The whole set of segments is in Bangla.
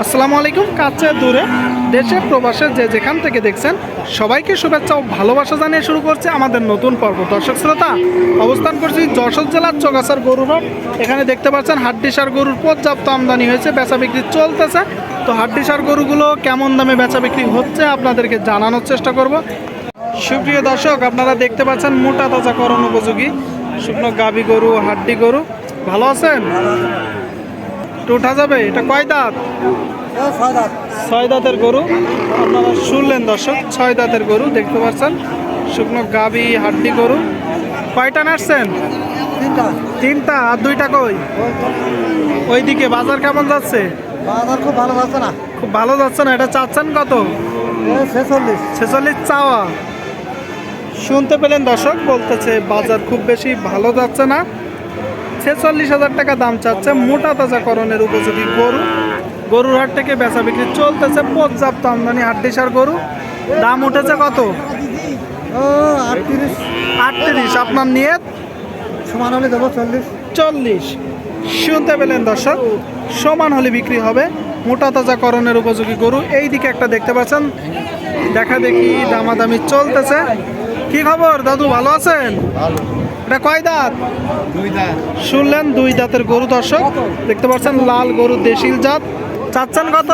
আসসালামু আলাইকুম, কাছে দূরে, দেশে, প্রবাসে যে যেখান থেকে দেখছেন, সবাইকে শুভেচ্ছা ও ভালোবাসা জানিয়ে শুরু করছে আমাদের নতুন পর্ব। দর্শক শ্রোতা, অবস্থান করছি যশোর জেলার চোগাছার গরুর এখানে দেখতে পাচ্ছেন হাড্ডিসার গরুর পর্যাপ্ত আমদানি হয়েছে, বেচা বিক্রি চলতেছে। তো হাড্ডিসার গরুগুলো কেমন দামে বেচা বিক্রি হচ্ছে আপনাদেরকে জানানোর চেষ্টা করব। সুপ্রিয় দর্শক, আপনারা দেখতে পাচ্ছেন মোটা তাজাকরণ উপযোগী, শুকনো গাবি গরু, হাড্ডি গরু। ভালো আছেন? একটু উঠা যাবে? এটা কয় দাঁত? ছয় দাঁতের গরু। আপনারা শুনলেন দর্শক ছয় দাঁতের গরু দেখতে পাচ্ছেন। শুকনো গাবি হাড্ডি গরু। কয়টা নাড়ছেন? তিনটা। আর দুইটা কই? ওইদিকে বাজার কেমন যাচ্ছে? বাজার খুব ভালো যাচ্ছে না। খুব ভালো যাচ্ছে না এটা চাচ্ছেন কত? ছেচল্লিশ। ছেচল্লিশ চাওয়া। শুনতে পেলেন দর্শক বলতেছে বাজার খুব বেশি ভালো যাচ্ছে না। ছেচল্লিশ হাজার টাকা দাম চাচ্ছে মোটা তাজাকরণের উপযোগী গরু। গরুর হাট থেকে বেচা বিক্রি চলতেছে পর্যাপ্ত আমদানি হাড্ডিসার গরু। দাম উঠেছে কত? আটত্রিশ। আপনার নিয়ে সমান হলে দেবো চল্লিশ। চল্লিশ। শুনতে পেলেন দর্শক সমান হলে বিক্রি হবে মোটা তাজাকরণের উপযোগী গরু। এই দিকে একটা দেখতে পাচ্ছেন দেখা দেখি দামাদামি চলতেছে। কি খবর? দাদু ভালো আছেন? ভালো। এটা কয় দাঁত? শুনলেন দুই দাঁতের গরু দর্শক। দেখতে পাচ্ছেন লাল গরু দেশিল জাত। চাচ্ছেন কত?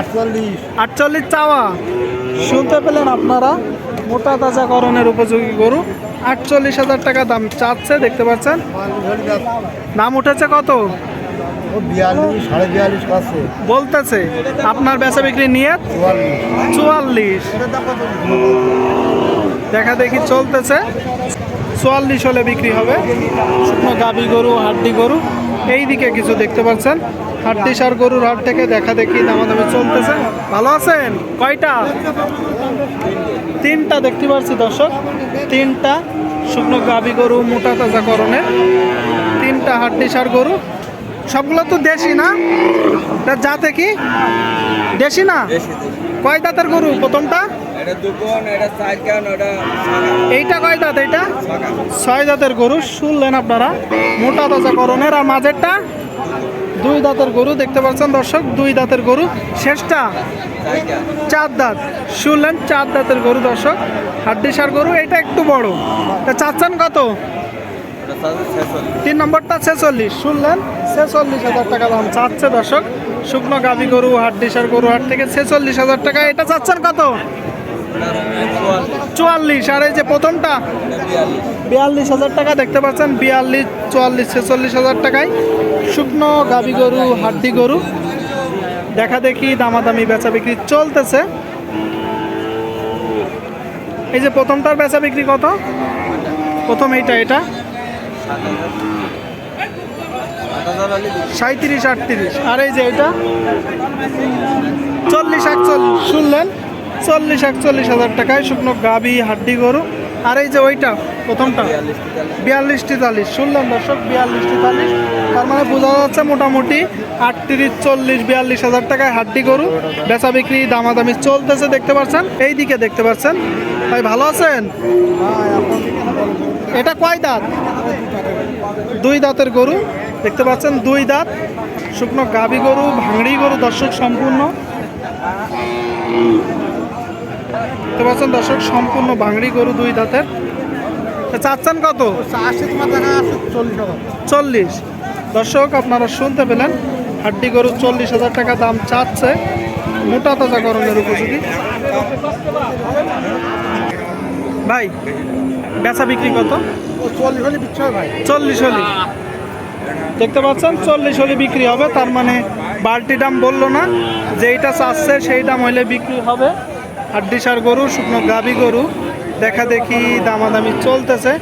আটচল্লিশ। আটচল্লিশ চাওয়া। শুনতে পেলেন আপনারা মোটা তাজাকরণের উপযোগী গরু। আটচল্লিশ হাজার টাকা দাম চাচ্ছে দেখতে পাচ্ছেন। দাম উঠেছে কত? বিয়াল্লিশ সাড়ে বলতেছে আপনার বেচা বিক্রি নিয়ে চুয়াল্লিশ। দেখা দেখি চলতেছে। চুয়াল্লিশ হলে বিক্রি হবে। শুকনো গাবি গরু হাড্ডি গরু। এই দিকে কিছু দেখতে পাচ্ছেন। হাড্ডি সার গরুর হাট থেকে দেখা দেখি দামাদামি চলতেছে। ভালো আছেন? কয়টা? তিনটা দেখতে পাচ্ছি দর্শক। তিনটা শুকনো গাবি গরু মোটা তাজাকরণের তিনটা হাড্ডি সার গরু। সবগুলো তো দেশি না? এটা যাতে কি? দেশি না? কয় দাঁতের গরু? প্রথমটা? এটা দুকোন এটা চার কান ওটা এইটা কয় দাঁত এইটা? ছয় দাঁতের গরু শুনলেন আপনারা? মোটা তাজাকরণের আর মাঝেরটা দুই দাঁতের গরু দেখতে পাচ্ছেন দর্শক দুই দাঁতের গরু। শেষটা চার দাঁত। শুনলেন চার দাঁতের গরু দর্শক হাড্ডিসার গরু এটা একটু বড়। তা চাচ্ছেন কত? তিন নম্বরটা ছেচল্লিশ। শুনলেন ছেচল্লিশ হাজার টাকা দাম চাচ্ছে দর্শক। শুকনো গাভি গরু হাড্ডিসার গরু হাট থেকে ছেচল্লিশ হাজার টাকা। এটা চাচ্ছেন কত? চুয়াল্লিশ, আর এই যে প্রথমটা? বিয়াল্লিশ হাজার টাকা দেখতে পাচ্ছেন, বিয়াল্লিশ, চুয়াল্লিশ, ছেচল্লিশ হাজার টাকায়। শুকনো গাবি গরু, হাড্ডি গরু। দেখা দেখি দামাদামি বেচা বিক্রি চলতেছে। এই যে প্রথমটার বেচা বিক্রি কত? প্রথম এইটা, এটা। সাঁত্রিশ আটত্রিশ। আর এই যে এটা? চল্লিশ, একচল্লিশ, শুনলেন? চল্লিশ, একচল্লিশ হাজার টাকায় শুকনো গাবি, হাড্ডি গরু। আর এই যে ওইটা, প্রথমটা বিয়াল্লিশ তেতাল্লিশ শুনলাম দর্শক বিয়াল্লিশ তেতাল্লিশ তার মানে বোঝা যাচ্ছে মোটামুটি আটত্রিশ, চল্লিশ, বিয়াল্লিশ হাজার টাকায় হাড্ডি গরু। বেচা বিক্রি, দামাদামি চলতেছে, দেখতে পাচ্ছেন? এই দিকে দেখতে পাচ্ছেন। ভাই, ভালো আছেন? এটা কয় দাঁত? দুই দাঁতের গরু। দেখতে পাচ্ছেন, দুই দাঁত। শুকনো গাবি গরু, ভাঙড়ি গরু, দর্শক, সম্পূর্ণ। দেখতে পাচ্ছেন দর্শক সম্পূর্ণ ভাঙড়ি গরু দুই দাঁতের চাচ্ছেন কত? চল্লিশ দর্শক আপনারা শুনতে পেলেন হাড্ডি গরু চল্লিশ হাজার টাকা দাম চাচ্ছে মোটা তাজা গরমের উপযোগী। ভাই বেচা বিক্রি কত? চল্লিশ হলে ভাই। চল্লিশ হলি। দেখতে পাচ্ছেন চল্লিশ হলি বিক্রি হবে তার মানে বালতি দাম বলল না যেইটা চাচ্ছে সেই দাম হইলে বিক্রি হবে। হাড্ডিসার গরু শুকনো গাভী গরু। দেখা দেখি দামাদামি চলতেছে।